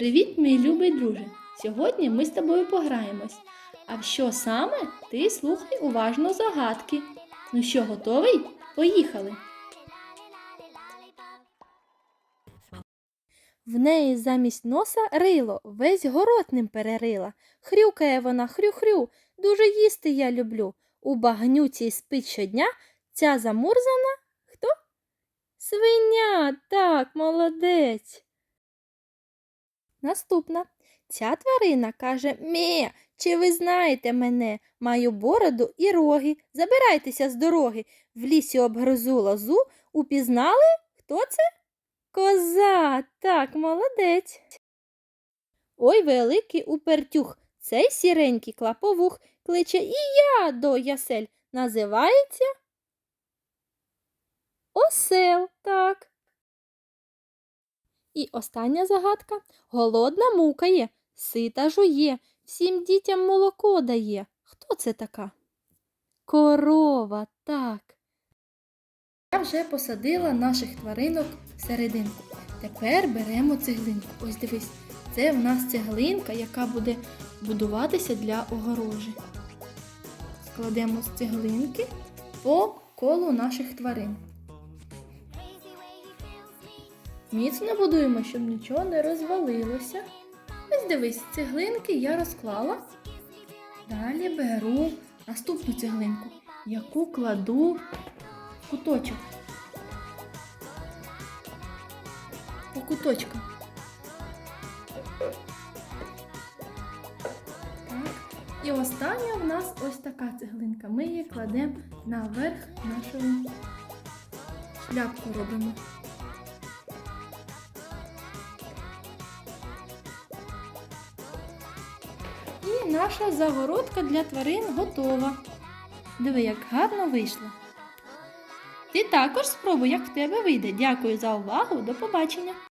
Привіт, мій любий друже! Сьогодні ми з тобою пограємось. А що саме ти слухай уважно загадки. Ну що, готовий? Поїхали! В неї замість носа рило, весь город ним перерила. Хрюкає вона, хрю-хрю, дуже їсти я люблю. У багнюці спить щодня ця замурзана хто? Свиня, так, молодець. Наступна. Ця тварина каже Ме, чи ви знаєте мене? Маю бороду і роги. Забирайтеся з дороги. В лісі обгризу лозу. Упізнали? Хто це? Коза, так, молодець. Ой, великий упертюх, цей сіренький клаповух кличе і я до ясель. Називається осел, так. І остання загадка. Голодна мукає, сита жує, всім дітям молоко дає. Хто це така? Корова, так. Я вже посадила наших тваринок всерединку. Тепер беремо цеглинку. Ось дивись, це в нас цеглинка, яка буде будуватися для огорожі. Складемо з цеглинки по колу наших тварин. Міцно будуємо, щоб нічого не розвалилося. Ось дивись, цеглинки я розклала. Далі беру наступну цеглинку, яку кладу в куточок. По куточкам. І остання в нас ось така цеглинка. Ми її кладемо наверх нашої шляпку робимо. І наша загородка для тварин готова. Диви, як гарно вийшло. Ти також спробуй, як в тебе вийде. Дякую за увагу. До побачення!